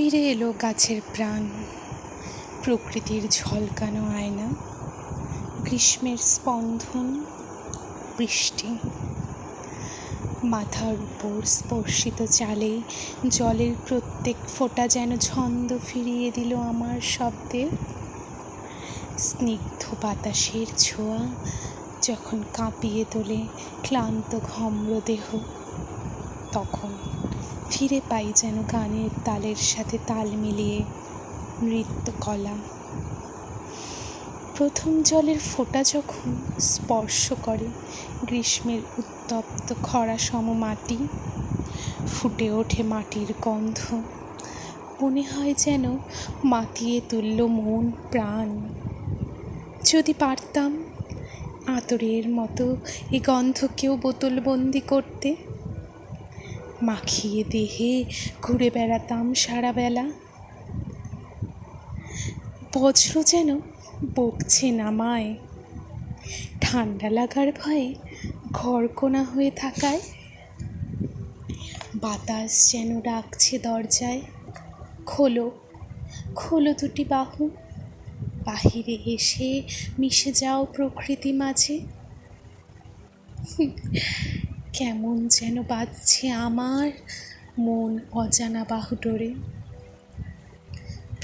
ফিরে এলো গাছের প্রাণ। প্রকৃতির ঝলকানো আয়না, গ্রীষ্মের স্পন্দন, বৃষ্টি। মাথার উপর স্পর্শিত চালে জলের প্রত্যেক ফোঁটা যেন ছন্দ ফিরিয়ে দিল আমার শব্দে। স্নিগ্ধ বাতাসের ছোঁয়া যখন কাঁপিয়ে তোলে ক্লান্ত ঘম্র দেহ, তখন ফিরে পাই যেন গানের তালের সাথে তাল মিলিয়ে নৃত্যকলা। প্রথম জলের ফোঁটা যখন স্পর্শ করে গ্রীষ্মের উত্তপ্ত খরা সম মাটি, ফুটে ওঠে মাটির গন্ধ। মনে হয় যেন মাতিয়ে তুলল মন, প্রাণ। যদি পারতাম আতরের মতো এ গন্ধকেও বোতলবন্দি করতে মাখিয়ে দেহে ঘুরে বেড়াতাম সারা বেলা বজ্র যেন বকছে নামায়। ঠান্ডা লাগার ভয়ে ঘরকোনা হয়ে থাকায়। বাতাস যেন ডাকছে দরজায়। খোলো খোলো দুটি বাহু। বাহিরে এসে মিশে যাও প্রকৃতি মাঝে। কেমন যেন বাজছে আমার মন অজানা বাহুডোরে।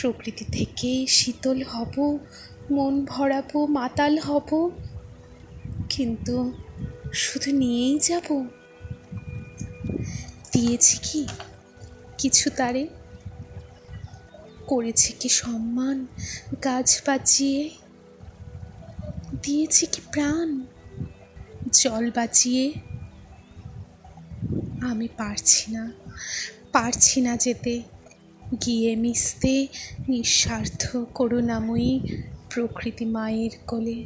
প্রকৃতি থেকে শীতল হব, মন ভরাবো, মাতাল হব, কিন্তু শুধু নিয়েই যাব। দিয়েছি কি কিছু তারে? করেছি কি সম্মান, গাছ বাঁচিয়ে? দিয়েছি কি প্রাণ, জল বাঁচিয়ে? আমি পারছি না। পারছি না যেতে। গিয়ে মিশতে নিঃস্বার্থ করুণাময়ী প্রকৃতি মায়ের কোলে।